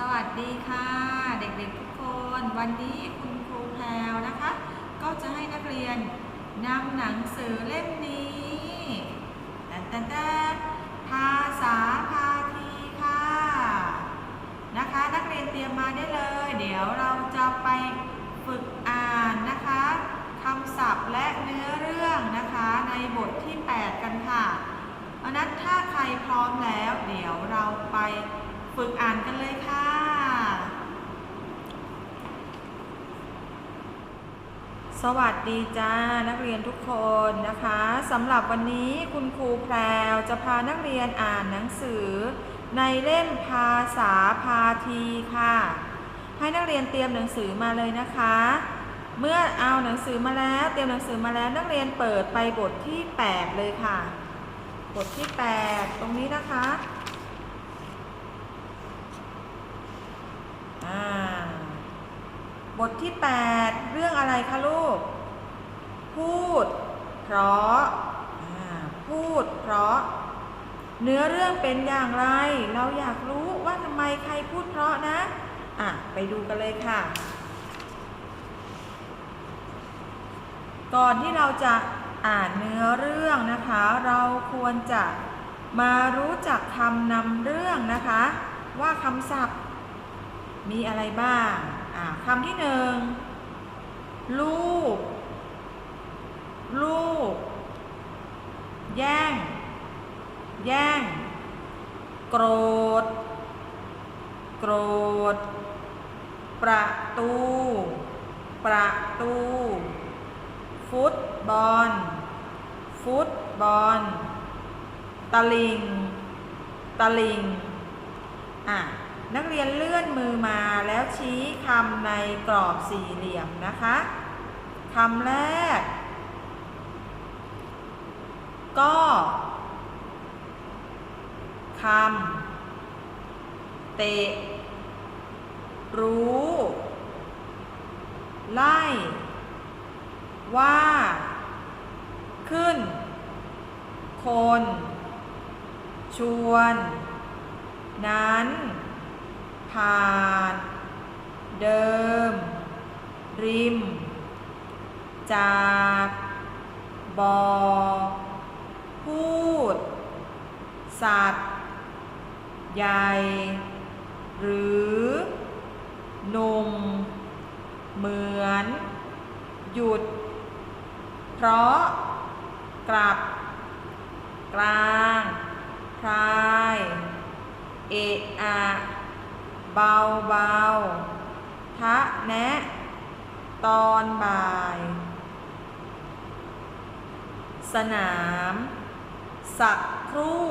สวัสดีค่ะ เด็กๆทุกคน วันนี้คุณครูแพรวนะคะ ก็จะให้นักเรียนนำหนังสือเล่มนี้แต่แต่แต่ภาษาพาทีค่ะนะคะ นักเรียนเตรียมมาได้เลย เดี๋ยวเราจะไปฝึกอ่านนะคะคำศัพท์และเนื้อเรื่องนะคะในบทที่ 8 กันค่ะเพราะนั้นถ้าใครพร้อมแล้ว เดี๋ยวเราไป ฝึกอ่านกันเลยค่ะ สวัสดีจ้านักเรียนทุกคนนะคะสำหรับวันนี้คุณครูแพรวจะพานักเรียนอ่านหนังสือ ในเล่มภาษาพาทีค่ะ ให้นักเรียนเตรียมหนังสือมาเลยนะคะ เมื่อเอาหนังสือมาแล้วเตรียมหนังสือมาแล้วนักเรียนเปิดไปบทที่ 8 เลยค่ะ บทที่ 8 ตรงนี้นะคะ อ่า บทที่ 8 เรื่องอะไรคะลูก พูด เพราะพูด เพราะ เนื้อเรื่องเป็นอย่างไร เราอยากรู้ว่าทำไมใครพูดเพราะนะ อะ ไปดูกันเลยค่ะ ก่อนที่เราจะอ่านเนื้อเรื่องนะคะ เราควรจะมารู้จักคำนำเรื่องนะคะ ว่าคำศัพท์ มีอะไรบ้างคำที่หนึ่งลูก ลูก แย่ง แย่ง โกรธ โกรธ ประตู ประตู ฟุตบอล ฟุตบอล ตะลิง ตะลิง อะ นักเรียนเลื่อนมือมาแล้วชี้คำในกรอบสี่เหลี่ยมนะคะคำแรก ก็คำเตะรู้ ไล่ ว่า ขึ้น คน ชวน นั้น ผ่าน เดิม ริม จาก บอ พูด สัตว์ ใหญ่ หรือหนุ่ม เหมือน หยุด เพราะ กลับ กลางคลาย เอะอะ เบาเบาทะแนะ ตอนบ่าย สนาม สักครู่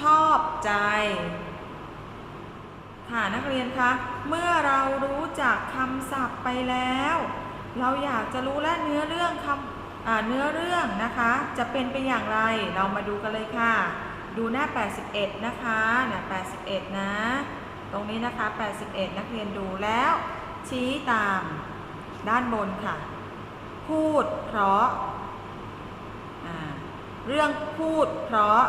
ชอบใจ ค่ะนักเรียนคะ เมื่อเรารู้จักคำศัพท์ไปแล้ว เราอยากจะรู้และเนื้อเรื่องคำเนื้อเรื่องนะคะ จะเป็นไปอย่างไร เรามาดูกันเลยค่ะ ดูหน้า 81 นะคะ หน้า 81 นะ ตรงนี้นะคะ 81 นักเรียนดูแล้ว ชี้ตามด้านบนค่ะ พูดเพราะ เรื่องพูดเพราะ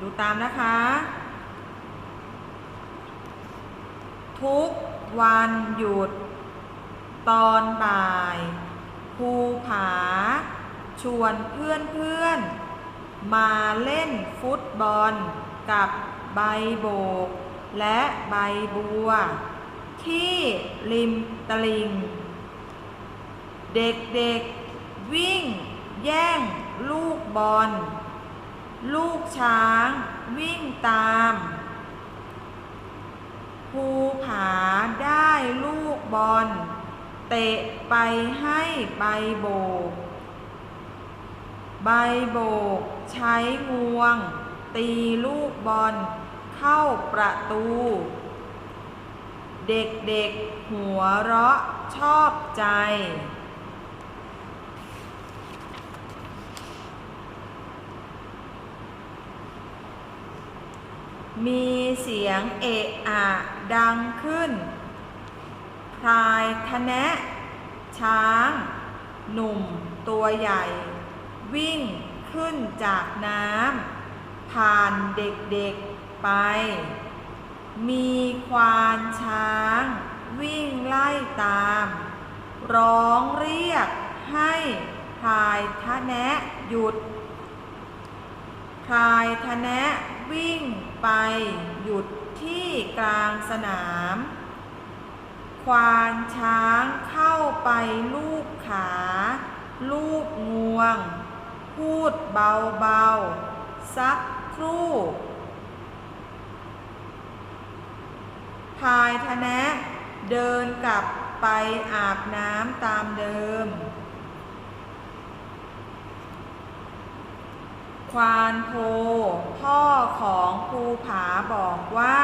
ดูตามนะคะ ทุกวันหยุด ตอนบ่ายภูผา ชวนเพื่อนเพื่อนมาเล่นฟุตบอลกับใบโบก และใบบัว ที่ริมตลิงเด็กๆวิ่งแย่งลูกบอล ลูกช้างวิ่งตามภูผาได้ลูกบอล เตะไปให้ใบโบก ใบโบกใช้งวง ตีลูกบอล เข้าประตู เด็กๆหัวเราะชอบใจ มีเสียงเอะอะดังขึ้น พลายทะแนะ ช้าง หนุ่มตัวใหญ่ วิ่งขึ้นจากน้ำผ่านเด็กๆ ไป มีควานช้าง วิ่งไล่ตาม ร้องเรียกให้พลายทะแนะหยุดพลายทะแนะวิ่งไปหยุดที่กลางสนาม ควานช้างเข้าไปลูบขา ลูบงวง พูดเบาๆ สักครู่ พายทะแนะเดินกลับไปอาบน้ำตามเดิม ควานโพ พ่อของภูผาบอกว่า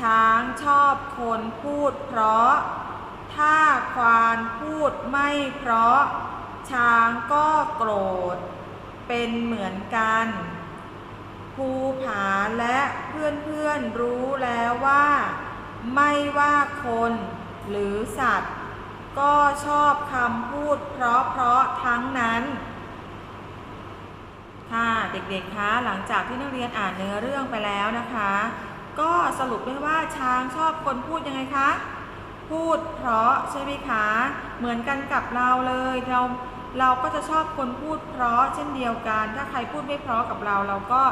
ช้างชอบคนพูดเพราะ ถ้าควานพูดไม่เพราะ ช้างก็โกรธ เป็นเหมือนกันภูผาและเพื่อนๆรู้แล้วว่า ไม่ว่าคนหรือสัตว์ ก็ชอบคำพูดเพราะๆทั้งนั้นค่ะเด็กๆคะหลังจากที่นักเรียนอ่านเนื้อเรื่องไปแล้วนะคะ ก็สรุปได้ว่าช้างชอบคนพูดยังไงคะ พูดเพราะใช่ไหมคะ เหมือนกันกับเราเลยเราเราก็จะชอบคนพูดเพราะเช่นเดียวกัน ถ้าใครพูดไม่เพราะกับเราเราก็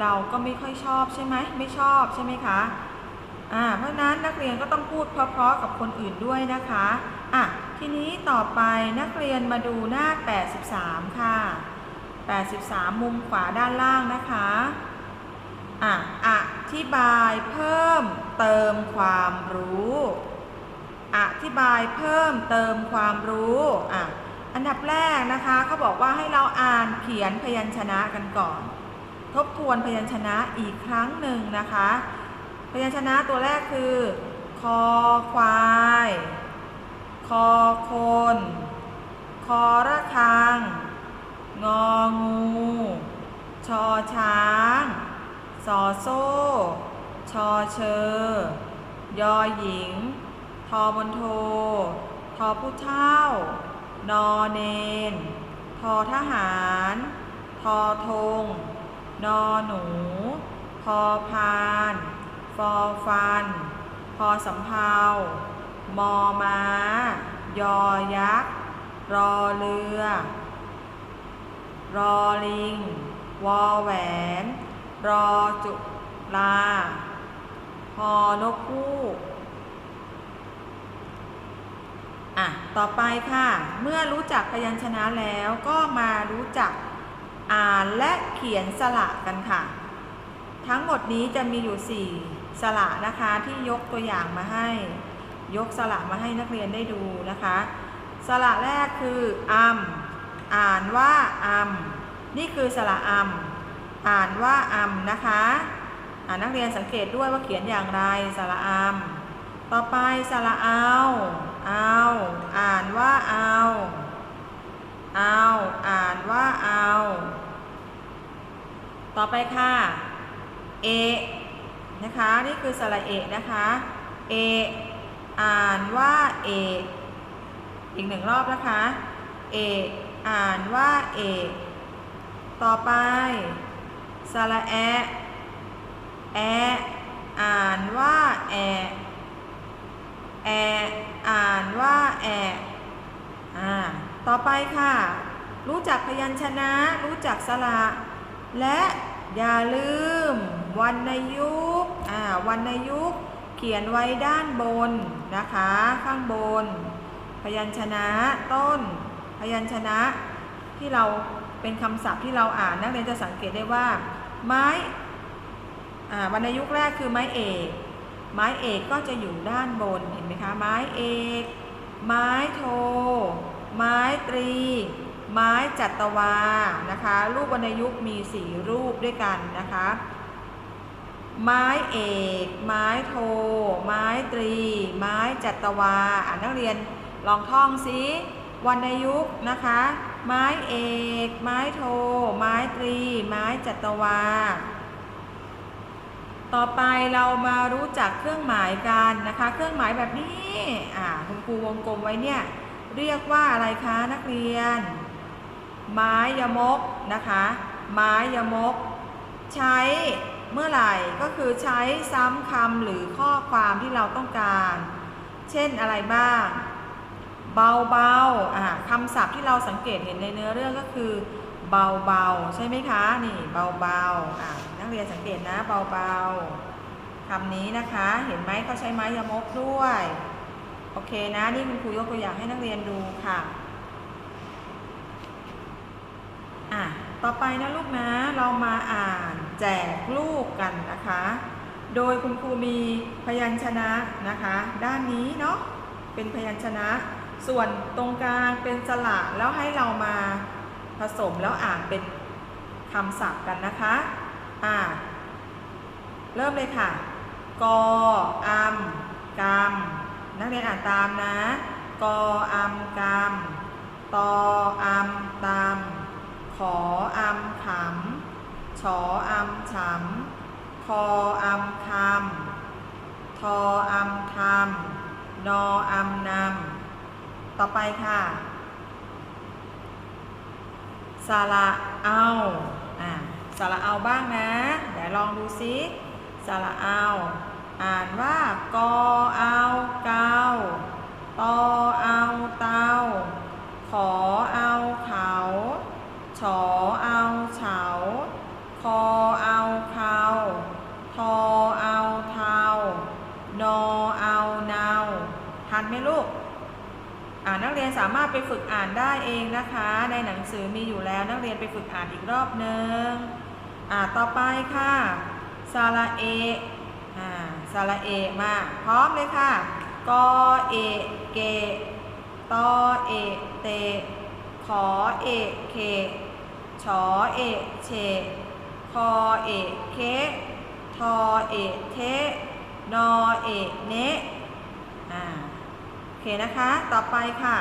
เราก็ไม่ค่อยชอบใช่ไหมไม่ชอบใช่ไหมคะ อ่าเพราะนั้นนักเรียนก็ต้องพูดเพราะๆกับคนอื่นด้วยนะคะอะทีนี้ต่อไปนักเรียนมาดูหน้า 83 ค่ะ 83 มุมขวาด้านล่างนะคะอะอธิบายเพิ่มเติมความรู้ อธิบายเพิ่มเติมความรู้อะอันดับแรกนะคะเขาบอกว่าให้เราอ่านเขียนพยัญชนะกันก่อน ทบทวนพยัญชนะอีกครั้งหนึ่งนะคะ พยัญชนะตัวแรกคือ คอควาย คอคน คอระฆัง งองู ชอช้าง สอโซ่ ชอเชอยอหญิง ทอบนโท ทอผู้เท่า นอเนน ทอทหาร ทอธง นอหนู พอพาน ฟอฟัน พอสำเภามอม้า ยอยักษ์ รอเรือ รอลิง วอแหวน รอจุลาพอนกคู่อะ ต่อไปค่ะ เมื่อรู้จักพยัญชนะแล้วก็มารู้จักอ่านและเขียนสระกันค่ะ ทั้งหมดนี้จะมีอยู่ 4 สระนะคะที่ยกตัวอย่างมาให้ ยกสระมาให้นักเรียนได้ดูนะคะสระแรกคืออัมอ่านว่าอัมนี่คือสระอัมอ่านว่าอัมนะคะอ่านักเรียนสังเกตด้วยว่าเขียนอย่างไรสระอัมต่อไปสระเอาเอาอ่านว่าเอาเอาอ่านว่าเอาต่อไปค่ะเอ นะคะ นี่คือสระเอนะคะเออ่านว่าเอกอีกหนึ่งรอบนะคะเอกอ่านว่าเอกต่อไปสระแอแออ่านว่าแอแออ่านว่าแออ่าต่อไปค่ะ รู้จักพยัญชนะ รู้จักสระ และอย่าลืม วรรณยุกต์อ่าวรรณยุกต์เขียนไว้ด้านบนนะคะ ข้างบน พยัญชนะต้น พยัญชนะที่เราเป็นคำศัพท์ที่เราอ่านนักเรียนจะสังเกตได้ว่า ไม้อ่าวรรณยุกต์แรกคือไม้เอกไม้เอกก็จะอยู่ด้านบนเห็นไหมคะ ไม้เอก ไม้โท ไม้ตรี ไม้จัตวานะคะ รูปวรรณยุกต์มีสี่รูปด้วยกันนะคะ ไม้เอก ไม้โท ไม้ตรี ไม้จัตวา อ่านนักเรียนลองท่องซิวรรณยุกต์นะคะ ไม้เอก ไม้โท ไม้ตรี ไม้จัตวา ต่อไปเรามารู้จักเครื่องหมายกันนะคะ เครื่องหมายแบบนี้อ่าคุณครูวงกลมไว้เนี่ยเรียกว่าอะไรคะนักเรียน ไม้ยมกนะคะ ไม้ยมก ใช้ เมื่อไหร่ก็คือใช้ซ้ำคำหรือข้อความที่เราต้องการ เช่นอะไรบ้าง เบาๆอ่าคำศัพท์ที่เราสังเกตเห็นในเนื้อเรื่องก็คือ เบาๆใช่ไหมคะนี่เบาๆอ่านักเรียนสังเกตนะเบาๆคำนี้นะคะ เห็นไหมเขาใช้ไม้ยมกด้วย โอเคนะนี่คุณครูยกตัวอย่างให้นักเรียนดูค่ะ อะ ต่อไปนะลูกนะ เรามาอ่านแจกลูกกันนะคะ โดยคุณครูมีพยัญชนะนะคะ ด้านนี้เนาะเป็นพยัญชนะ ส่วนตรงกลางเป็นสระแล้วให้เรามาผสมแล้วอ่านเป็นคำศัพท์กันนะคะอ่าเริ่มเลยค่ะ กออัมกมนักเรียนอ่านตามนะ กออัมกมตออัมตาม ออัมขำชออัมฉำคออัมคำทออัมทำนออัมนำต่อไปค่ะสาระเอาอ่าสระเอาบ้างนะ เดี๋ยวลองดูซิสาระเอา อ่านว่ากอเอาเกาตอเอาเตาขอเอาเขา ฉอเอาเฉา คอเอาเขาทอเอาเทานอเอาเนาทันไหมลูกอ่านักเรียนสามารถไปฝึกอ่านได้เองนะคะ ในหนังสือมีอยู่แล้วนักเรียนไปฝึกอ่านอีกรอบหนึ่งอ่าต่อไปค่ะสระเออ่าสระเอมาพร้อมเลยค่ะกอเอเกตอเอเตขอเอเค ชอเอะเชคอเอะเคทอเอะเทนอเอะเนะ อ่า โอเคนะคะ ต่อไปค่ะ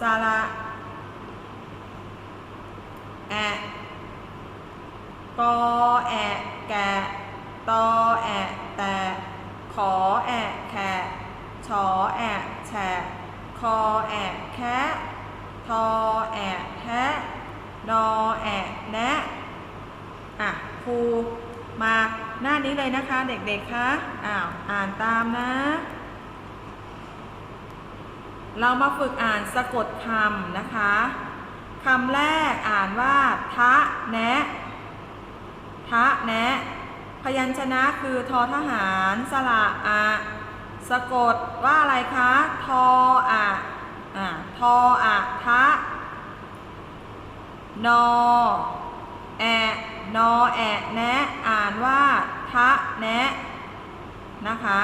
สระแอะกอแอะแกะตอแอะแตะขอแอะแคะชอแอะแฉะคอแอะแคะทอแอะแทะ นอแอะแนะอะครูมาหน้านี้เลยนะคะเด็กๆคะอ้าวอ่านตามนะ เรามาฝึกอ่านสะกดคำนะคะคำแรกอ่านว่า ทะ แนะ ทะ แนะ พยัญชนะคือทอทหาร สระอะสะกดว่าอะไรคะ ทออะอ่าทออะทะ นอแอนอแอะแนะอ่านว่าทะแนะนะคะ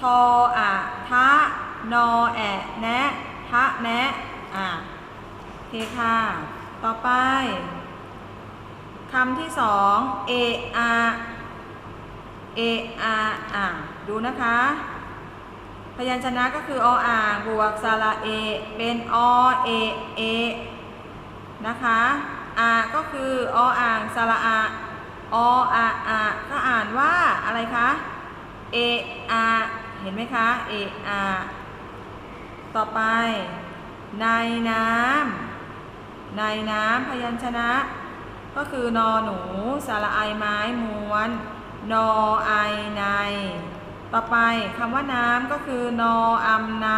ทออะทะนอแอะแนะทะแนะอะโอเคค่ะ ต่อไปคำที่สองเออาเออาอะดูนะคะ ยัญชนะก็คือออ่างบวกสระเอ เป็นอเอเอนะคะอาก็คือออ่างสระอาออาอาก็อ่านว่าอะไรคะเออาเห็นไหมคะเออาต่อไป ในน้ำในน้ำพยัญชนะ ก็คือนอหนูสระไอไม้ม้วน นอไอใน ต่อไปคำว่าน้ำก็คือนออัมน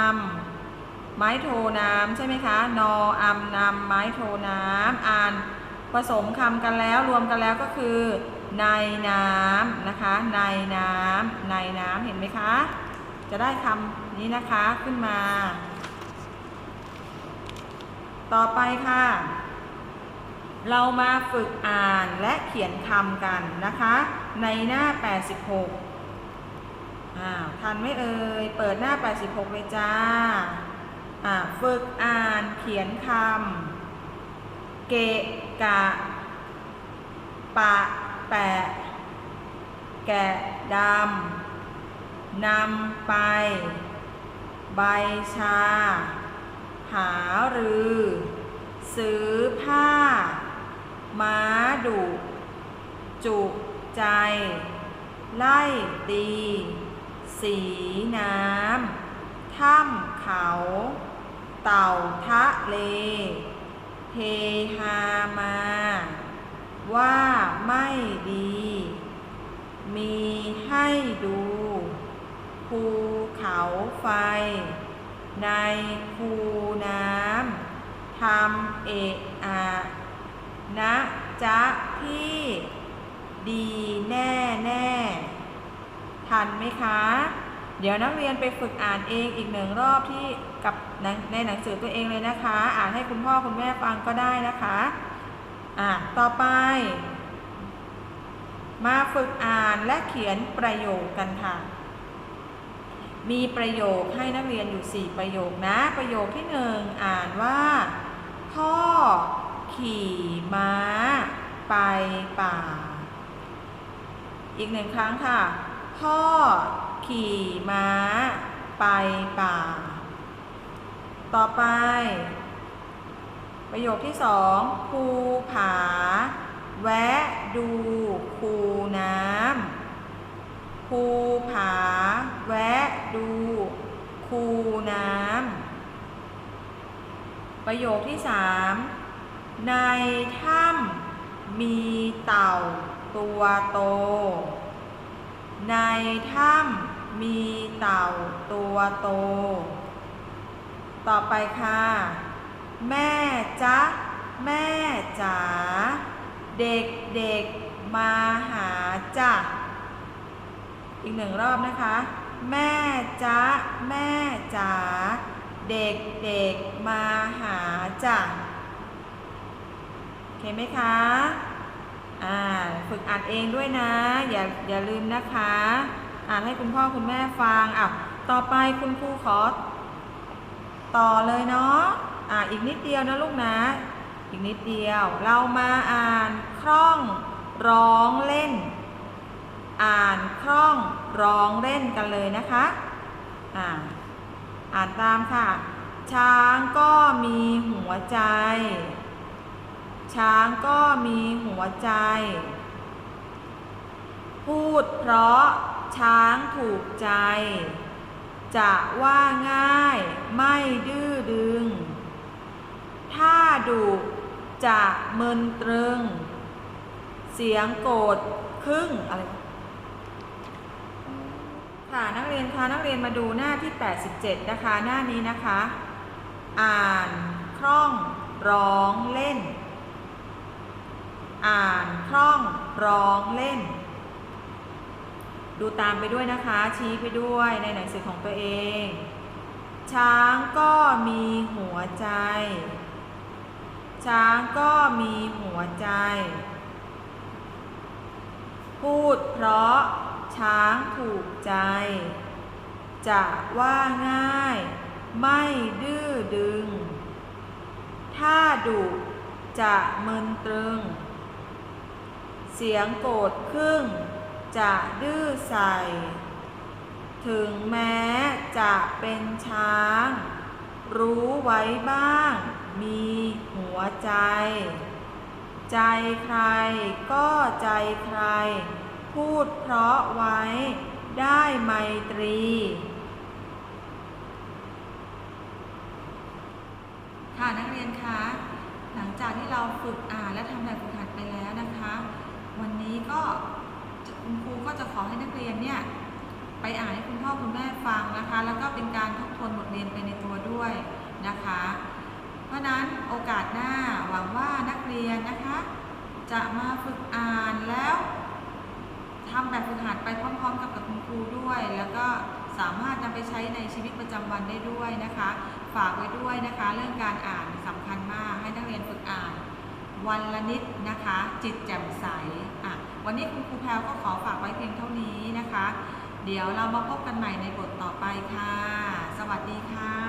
ำไม้โทน้ำใช่ไหมคะ นออัมนำไม้โทน้ำอ่านผสมคำกันแล้วรวมกันแล้วก็คือ ในน้ำนะคะ ในน้ำในน้ำเห็นไหมคะ จะได้คำนี้นะคะขึ้นมา ต่อไปค่ะ เรามาฝึกอ่านและเขียนคำกันนะคะ ในหน้า 86 อ่าทันไหมเอ่ย เปิดหน้า 86 เลยจ้า อ่าฝึกอ่านเขียนคำ เกะกะ ปะ แปะ แกะดำ นำไป ใบชา หารือ ซื้อผ้า ม้าดุ จุใจ ไล่ตี สีน้ำ ถ้ำเขา เต่าทะเล เฮฮามา ว่าไม่ดี มีให้ดู ภูเขาไฟ ในคูน้ำ ทำเอะอะนะจ๊ะพี่ ดีแน่แน่ ทันไหมคะ เดี๋ยวนักเรียนไปฝึกอ่านเองอีกหนึ่งรอบที่กับในหนังสือตัวเองเลยนะคะ อ่านให้คุณพ่อคุณแม่ฟังก็ได้นะคะ อะต่อไป มาฝึกอ่านและเขียนประโยคกันค่ะ มีประโยคให้นักเรียนอยู่ 4 ประโยคนะ ประโยคที่ 1 อ่านว่า พ่อขี่ม้าไปป่า อีกหนึ่งครั้งค่ะ พ่อขี่ม้าไปป่า ต่อไป ประโยคที่สองภูผา แวะดูคูน้ำภูผา แวะดูคูน้ำประโยคที่สามในถ้ำมีเต่าตัวโต ในถ้ำมีเต่าตัวโต ต่อไปค่ะ แม่จ๊ะ แม่จ๋า เด็กเด็กมาหาจ้ะ อีกหนึ่งรอบนะคะ แม่จ๊ะ แม่จ๋า เด็กเด็กมาหาจ้ะ โอเคไหมคะ อ่าฝึกอ่านเองด้วยนะ อย่าอย่าลืมนะคะ อ่านให้คุณพ่อคุณแม่ฟังอะต่อไปคุณครูขอ ต่อเลยเนาะอ่าอีกนิดเดียวนะลูกนะ อีกนิดเดียว เรามาอ่านคล่องร้องเล่น อ่านคล่องร้องเล่นกันเลยนะคะอ่าอ่านตามค่ะ ช้างก็มีหัวใจ ช้างก็มีหัวใจ พูดเพราะช้างถูกใจ จะว่าง่ายไม่ดื้อดึง ถ้าดุจะมึนตรึง เสียงโกรธครึ่งอะไรค่ะนักเรียนคะนักเรียนมาดูหน้าที่ 87 นะคะ หน้านี้นะคะ อ่านคล่องร้องเล่น อ่านคล่องร้องเล่น ดูตามไปด้วยนะคะ ชี้ไปด้วยในหนังสือของตัวเอง ช้างก็มีหัวใจ ช้างก็มีหัวใจ พูดเพราะช้างถูกใจ จะว่าง่าย ไม่ดื้อดึง ถ้าดุจะมึนตรึง เสียงโกรธครึ่ง จะดื้อใส่ ถึงแม้จะเป็นช้าง รู้ไว้บ้าง มีหัวใจ ใจใครก็ใจใคร พูดเพราะไว้ได้ไมตรีค่ะนักเรียนคะ หลังจากที่เราฝึกอ่านและทำแบบฝึกหัดไปแล้วนะคะ วั นี้ก็คุณครูก็จะขอให้นักเรียนเนี่ยไปอ่านให้คุณพ่อคุณแม่ฟังนะคะ แล้วก็เป็นการทบทวนบทเรียนไปในตัวด้วยนะคะ เพราะฉะนั้นโอกาสหน้าหวังว่านักเรียนนะคะ จะมาฝึกอ่านแล้วทำแบบฝึกหัดไปพร้อม ๆ กับกับคุณครูด้วย แล้วก็สามารถนำไปใช้ในชีวิตประจำวันได้ด้วยนะคะ ฝากไว้ด้วยนะคะ เรื่องการอ่านสำคัญมากให้นักเรียนฝึกอ่าน วันละนิดนะคะ จิตแจ่มใสอะวันนี้คุณครูแพลวก็ขอฝากไว้เพียงเท่านี้นะคะ เดี๋ยวเรามาพบกันใหม่ในบทต่อไปค่ะ สวัสดีค่ะ